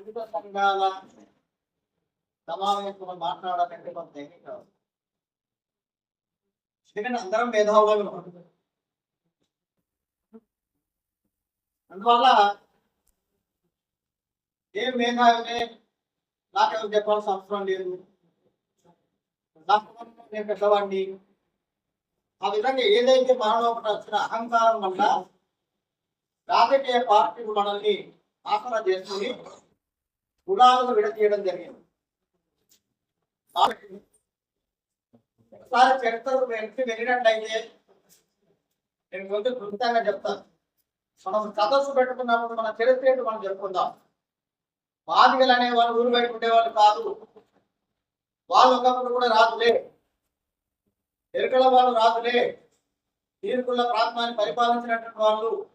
వివిధ సంఘాల సమావేశంలో మాట్లాడాలంటే కొంత ధైర్యం కావాలి ఎందుకంటే అందరం మేధావులు అందువల్ల ఏం మేధావినే నాకెవరు చెప్పాల్సిన అవసరం లేదు. నాకు నేను పెద్దవాడిని. ఆ విధంగా ఏదైతే మనలో వచ్చిన అహంకారం వల్ల రాజకీయ పార్టీలు మనల్ని ఆసన చేసుకుని కులాలను విడతీయడం జరిగింది. కాబట్టి ఒకసారి చరిత్రకు వెనక్కి వెళ్ళినట్లయితే నేను కొంచెం కృతంగా చెప్తాను. మనం సదస్సు పెట్టుకున్నప్పుడు మన చరిత్ర ఏంటో మనం చెప్పుకుందాం. బాధికలు అనే వాళ్ళు ఊరు బయట ఉండేవాళ్ళు కాదు. వాళ్ళు ఒకప్పుడు కూడా రాజులే. ఎరుకల వాళ్ళు రాజులే. తీరుకుల ప్రాంతాన్ని పరిపాలించినటువంటి వాళ్ళు.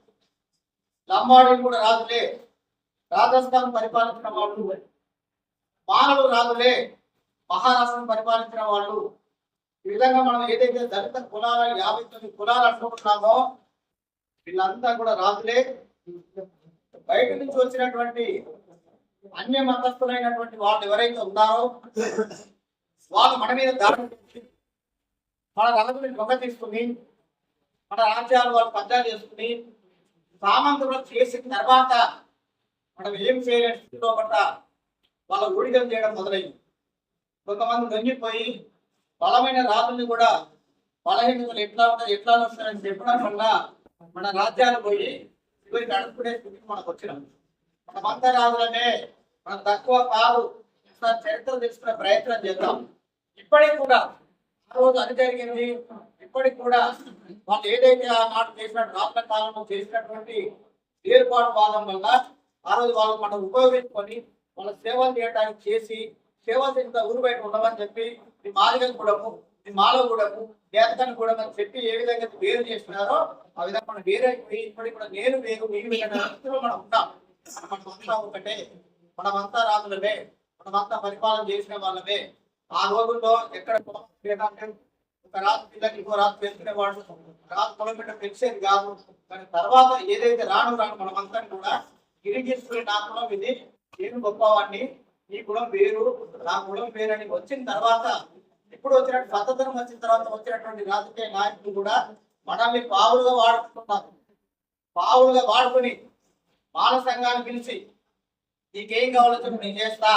లంబాడీలు కూడా రాజులే. రాజస్థాన్ పరిపాలించిన వాళ్ళు. మానవులు రాజులే మహారాష్ట్రను పరిపాలించిన వాళ్ళు. ఈ విధంగా మనం ఏదైతే దళిత కులాల యాభై తొమ్మిది కులాలు అనుకుంటున్నామో వీళ్ళంతా కూడా రాజులే బయట నుంచి వచ్చినటువంటి అన్య మతస్థులైనటువంటి వాళ్ళు ఎవరైతే ఉన్నారో వాళ్ళు మన మీద దాడి మన రాజుని దొంగ తీసుకుని మన రాజ్యాలు వాళ్ళు కబ్జా చేసుకుని సామంతులు చేసిన తర్వాత మనం ఏం చేయలేని వాళ్ళ ఊడిగం చేయడం మొదలైంది. కొంతమంది దొంగిపోయి బలమైన రాజుల్ని కూడా బలహీనతలు ఎట్లా ఉంటాయి ఎట్లా వస్తాయని చెప్పడం వల్ల మన రాజ్యాలు పోయి చివరికి అడుగుకునే స్థితికి మనకు వచ్చినాం. మనమంతా రాజులనే మనం తక్కువ కాదు చరిత్ర తెలుసుకునే ప్రయత్నం చేద్దాం. ఇప్పటికి కూడా ఆ రోజు అది జరిగింది. ఇప్పటికి కూడా వాళ్ళు ఏదైతే ఆ మాట చేసినట్టు రాష్ట్ర కాలంలో చేసినటువంటి ఏర్పాటు వాదం వల్ల ఆ రోజు వాళ్ళు మనం ఉపయోగించుకొని వాళ్ళ సేవలు చేయడానికి చేసి సేవలు చేసిన ఊరు బయట ఉండమని చెప్పి ఈ మాదిగం కూడము ఈ మాలో కూడము దేవతని కూడా అని చెప్పి ఏ విధంగా వేరు చేస్తున్నారో ఆ విధంగా మనం వేరే ఇప్పటికి కూడా నేను వేరు మీరు మనం ఉన్నాం. మనమంతా ఒకటే. మనమంతా రాజులమే. మనమంతా పరిపాలన చేసిన వాళ్ళమే. ఆ రోజుల్లో ఎక్కడ ఒక రాజు పిల్లకి ఇంకో రాజు పెంచుకునేవాడు రాజు పొలం పెట్ట పెంచేది కాదు. కానీ తర్వాత ఏదైతే రాను రాను మనమంతా కూడా గిరిగిస్తున్న నా కులం ఇది. నేను గొప్పవాడిని ఈ కులం వేరు. నా కులం వేరు అని వచ్చిన తర్వాత ఇప్పుడు వచ్చినట్టు స్వతంత్రం వచ్చిన తర్వాత వచ్చినటువంటి రాజకీయ నాయకులు కూడా మనల్ని పావులుగా వాడుకుంటున్నారు. పావులుగా వాడుకొని బాల సంఘాన్ని పిలిచి నీకేం కావాలో చెప్పు నేను చేస్తా.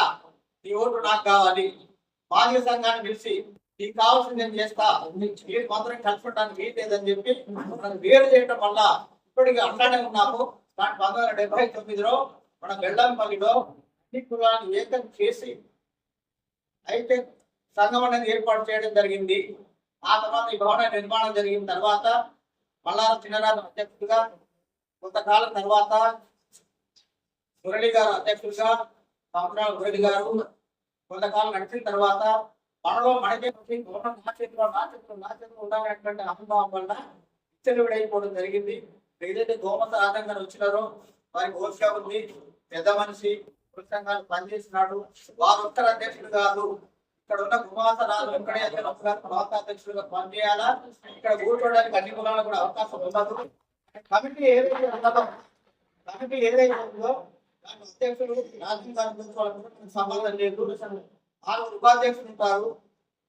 నీ ఓటు నాకు కావాలి. బాల్య సంఘాన్ని పిలిచి నీకు కావాల్సింది నేను చేస్తా. మీరు మాత్రం కలుసుకుంటాను వీలు లేదని చెప్పి వేరు చేయడం వల్ల ఇప్పటికీ అట్లానే ఉన్నాము. కానీ పంతొమ్మిది వందల డెబ్బై తొమ్మిదిలో మన బెల్లంపల్లిలో అన్ని కులాలను ఏకం చేసి అయితే సంఘం అనేది ఏర్పాటు చేయడం జరిగింది. ఆ తర్వాత ఈ భవన నిర్మాణం జరిగిన తర్వాత మల్లార చిన్నరాజు అధ్యక్షుడిగా కొంతకాలం తర్వాత మురళి గారు అధ్యక్షుడిగా సంవత్సరాల మురళి గారు కొంతకాలం నడిచిన తర్వాత మనలో మనకే వచ్చి నా చేతిలో నా చేతిలో నా చేతిలో ఉండాలనేటువంటి అహంభావం వల్ల విచ్చలవిడైపోవడం జరిగింది. ఏదైతే గోమత ఆనందంగా వచ్చినారో వారికి ఓపిక ఉంది. పెద్ద మనిషి కృష్ణంగా పనిచేస్తున్నాడు. వారు ఒక్కరు అధ్యక్షుడు కాదు. ఇక్కడ ఉన్న కుమాస రాజు ఇక్కడే ప్రాంత అధ్యక్షులుగా పనిచేయాలా? ఇక్కడ కూర్చోడానికి అన్ని కులాలకు కూడా అవకాశం ఉండదు. కమిటీ ఏదైతే ఉన్నదో కమిటీ ఏదైతే ఉందో దాని అధ్యక్షుడు రాజకీయ కార్యక్రమాలకు సంబంధం లేదు. ఆరుగురు ఉపాధ్యక్షులు ఉంటారు.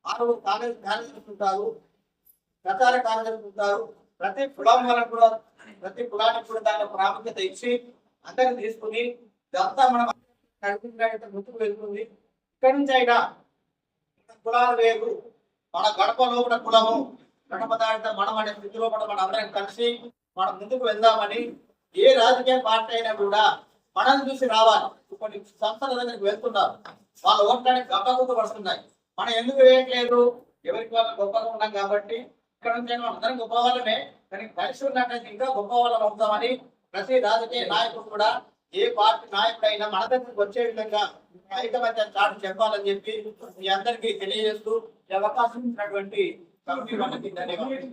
ఆరుగురు కాంగ్రెస్ కార్యదర్శులు ఉంటారు. ప్రచార కార్యదర్శులు ఉంటారు. ప్రతి కులం వాళ్ళకు కూడా ప్రతి కులానికి కూడా దాని ప్రాముఖ్యత ఇచ్చి అందరిని తీసుకుని ఇదంతా మనం నడిపించడానికి ముందుకు వెళ్తుంది. ఇక్కడి నుంచి అయినా కులాలు లేదు మన గడప లోపల కులము గడప దాటితే మనం అనే స్థితిలో కూడా మనం అందరం కలిసి మనం ముందుకు వెళ్దామని ఏ రాజకీయ పార్టీ అయినా కూడా మనల్ని చూసి రావాలి. కొన్ని సంస్థల దగ్గరికి వెళ్తున్నారు. వాళ్ళ ఓట్లని గొప్పగా పడుతున్నాయి. మనం ఎందుకు వేయట్లేదు? ఎవరికి వాళ్ళు గొప్పగా ఉన్నాం కాబట్టి ఇక్కడ నుంచి అందరం గొప్ప వాళ్ళమే కానీ కలిసి ఉన్నట్టయితే ఇంకా గొప్ప వాళ్ళం అవుతామని ప్రతి రాజకీయ నాయకుడు కూడా ఏ పార్టీ నాయకుడైనా మన దగ్గరికి వచ్చే విధంగా ఐకమత్యం చాటు చెప్పాలని చెప్పి మీ అందరికీ తెలియజేస్తూ ఈ అవకాశం ఇచ్చినటువంటి కమిటీ వాళ్ళకి ధన్యవాదాలు.